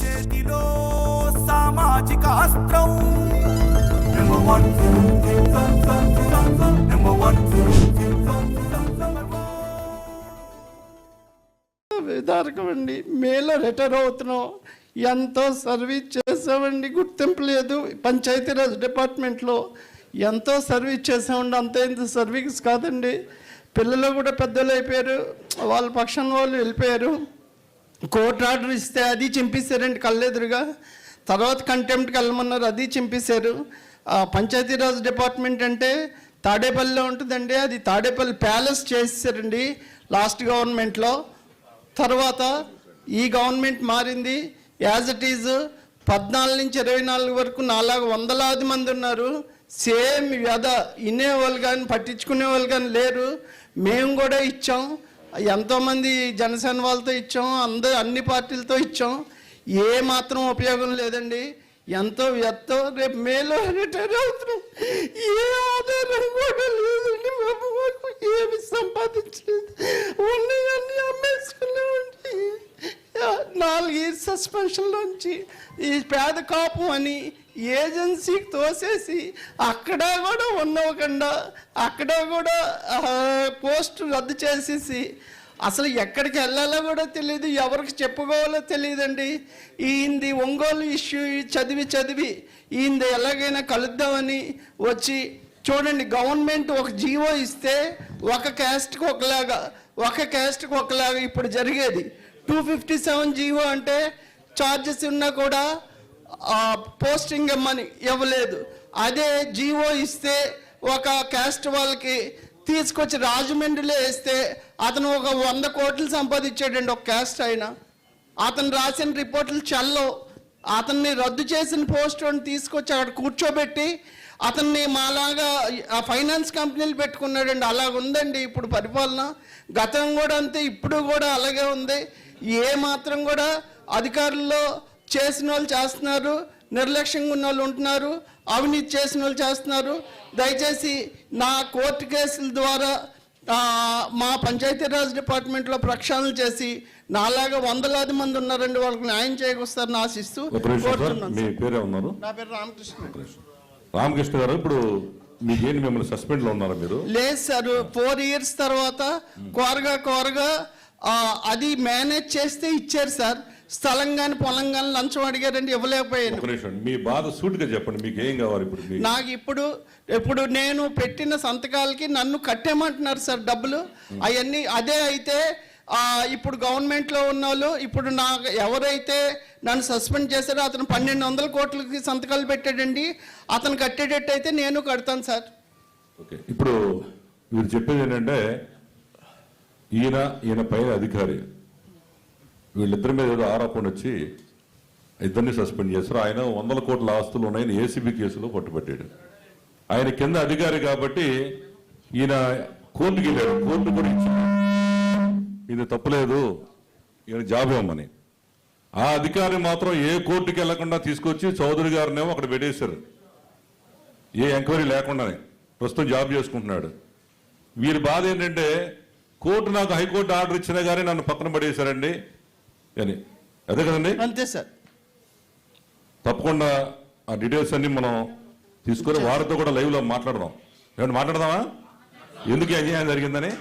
చేతిలో సామాజిక అస్త్రం. విధారకమండి మేలో రిటైర్ అవుతున్నాం ఎంతో సర్వీస్ చేసామండి గుర్తింపు లేదు. పంచాయతీరాజ్ డిపార్ట్మెంట్లో ఎంతో సర్వీస్ చేసామండి అంత ఇంత సర్వీస్ కాదండి. పిల్లలు కూడా పెద్దలు అయిపోయారు వాళ్ళ పక్షం వాళ్ళు వెళ్ళిపోయారు. కోర్టు ఆర్డర్ ఇస్తే అది చింపేశారండి కళ్ళెదురుగా. తర్వాత కంటెంప్ట్కి వెళ్ళమన్నారు అది చింపేశారు. పంచాయతీరాజ్ డిపార్ట్మెంట్ అంటే తాడేపల్లిలో ఉంటుందండి అది తాడేపల్లి ప్యాలెస్ చేసేసారండి లాస్ట్ గవర్నమెంట్లో. తర్వాత ఈ గవర్నమెంట్ మారింది. యాజ్ ఇట్ ఈజ్ పద్నాలుగు నుంచి ఇరవై నాలుగు వరకు నాలుగు వందలాది మంది ఉన్నారు. సేమ్ వ్యధ వినేవాళ్ళు కానీ పట్టించుకునే వాళ్ళు కానీ లేరు. మేము కూడా ఇచ్చాం. ఎంతోమంది జనసేన వాళ్ళతో ఇచ్చాం అందరు అన్ని పార్టీలతో ఇచ్చాం. ఏ మాత్రం ఉపయోగం లేదండి. ఎంతో వ్యర్థం రేపు మేలో రిటైర్ అవుతున్నాం. ఏ ఆధారం కూడా లేదండి ఏమి సంపాదించలేదు ఉన్నాయన్నీ అమ్మేసుకున్నామండి నాలుగు ఇయర్స్ సస్పెన్షన్లోంచి ఈ పేద కాపు అని ఏజెన్సీకి తోసేసి అక్కడ కూడా ఉండవకుండా అక్కడ కూడా పోస్ట్ రద్దు చేసేసి అసలు ఎక్కడికి వెళ్ళాలో కూడా తెలియదు ఎవరికి చెప్పుకోవాలో తెలియదండి ఈయనది ఒంగోలు ఇష్యూ చదివి చదివి ఈయనది ఎలాగైనా కలుద్దామని వచ్చి చూడండి గవర్నమెంట్ ఒక జీవో ఇస్తే ఒక క్యాస్ట్కి ఒకలాగా ఒక క్యాస్ట్కి ఒకలాగా ఇప్పుడు జరిగేది. Two fifty seven G O అంటే ఛార్జెస్ ఉన్నా కూడా పోస్టింగ్ ఇమ్మని ఇవ్వలేదు. అదే జీవో ఇస్తే ఒక క్యాస్ట్ వాళ్ళకి తీసుకొచ్చి రాజమండ్రిలో వేస్తే అతను ఒక వంద కోట్లు సంపాదించాడండి ఒక క్యాస్ట్ అయినా. అతను రాసిన రిపోర్ట్లు చల్లో అతన్ని రద్దు చేసిన పోస్ట్ తీసుకొచ్చి అక్కడ కూర్చోబెట్టి అతన్ని మాలాగా ఆ ఫైనాన్స్ కంపెనీలు పెట్టుకున్నాడండి. అలాగ ఉందండి ఇప్పుడు పరిపాలన. గతం కూడా అంతే ఇప్పుడు కూడా అలాగే ఉంది. ఏ మాత్రం కూడా అధికారుల్లో చేసిన వాళ్ళు చేస్తున్నారు నిర్లక్ష్యంగా ఉన్న వాళ్ళు ఉంటున్నారు అవినీతి చేసిన వాళ్ళు చేస్తున్నారు. దయచేసి నా కోర్టు కేసుల ద్వారా మా పంచాయతీరాజ్ డిపార్ట్మెంట్లో ప్రక్షాళన చేసి నాలాగా వందలాది మంది ఉన్నారండి వాళ్ళకి న్యాయం చేయకొస్తారని ఆశిస్తూ ఉన్నారు? నా పేరు రామకృష్ణ. రామకృష్ణ గారు ఇప్పుడు మీకేంటి మిమ్మల్ని సస్పెండ్లో ఉన్నారా మీరు? లేదు సార్ ఫోర్ ఇయర్స్ తర్వాత కోరగా కోరగా అది మేనేజ్ చేస్తే ఇచ్చారు సార్. స్థలం కానీ పొలం కానీ లంచం అడిగారండి ఇవ్వలేకపోయాను. మీ బాధ చెప్పండి మీకు ఏం కావాలి ఇప్పుడు? నాకు ఇప్పుడు ఇప్పుడు నేను పెట్టిన సంతకాలకి నన్ను కట్టేమంటున్నారు సార్ డబ్బులు. అవన్నీ అదే అయితే ఇప్పుడు గవర్నమెంట్లో ఉన్న వాళ్ళు ఇప్పుడు నాకు ఎవరైతే నన్ను సస్పెండ్ చేశారో అతను పన్నెండు వందల కోట్లకి సంతకాలు పెట్టాడండి. అతను కట్టేటట్టు అయితే నేను కడతాను సార్. ఓకే. ఇప్పుడు మీరు చెప్పేది ఏంటంటే ఈయన ఈయన పైన అధికారి. వీళ్ళిద్దరి మీద ఏదో ఆరోపణ వచ్చి ఇద్దరిని సస్పెండ్ చేశారు. ఆయన వందల కోట్ల ఆస్తులు ఉన్నాయని ఏసీబీ కేసులో పట్టుబట్టాడు. ఆయన కింద అధికారి కాబట్టి ఈయన కోర్టుకి వెళ్ళాడు. కోర్టు కూడా ఇది తప్పులేదు. ఈయన జాబ్ ఇవ్వమని. ఆ అధికారి మాత్రం ఏ కోర్టుకి వెళ్ళకుండా తీసుకొచ్చి చౌదరి గారినేమో అక్కడ పెట్టేశారు. ఏ ఎంక్వైరీ లేకుండానే. ప్రస్తుతం జాబ్ చేసుకుంటున్నాడు. వీరి బాధ ఏంటంటే కోర్టు నాకు హైకోర్టు ఆర్డర్ ఇచ్చినా కానీ నన్ను పక్కన పడేశారండి అని. అదే కదండి? అంతే సార్. తప్పకుండా ఆ డీటెయిల్స్ అన్ని మనం తీసుకొని వారితో కూడా లైవ్లో మాట్లాడదాం. ఏమంటే మాట్లాడదామా? ఎందుకు అన్యాయం జరిగిందని?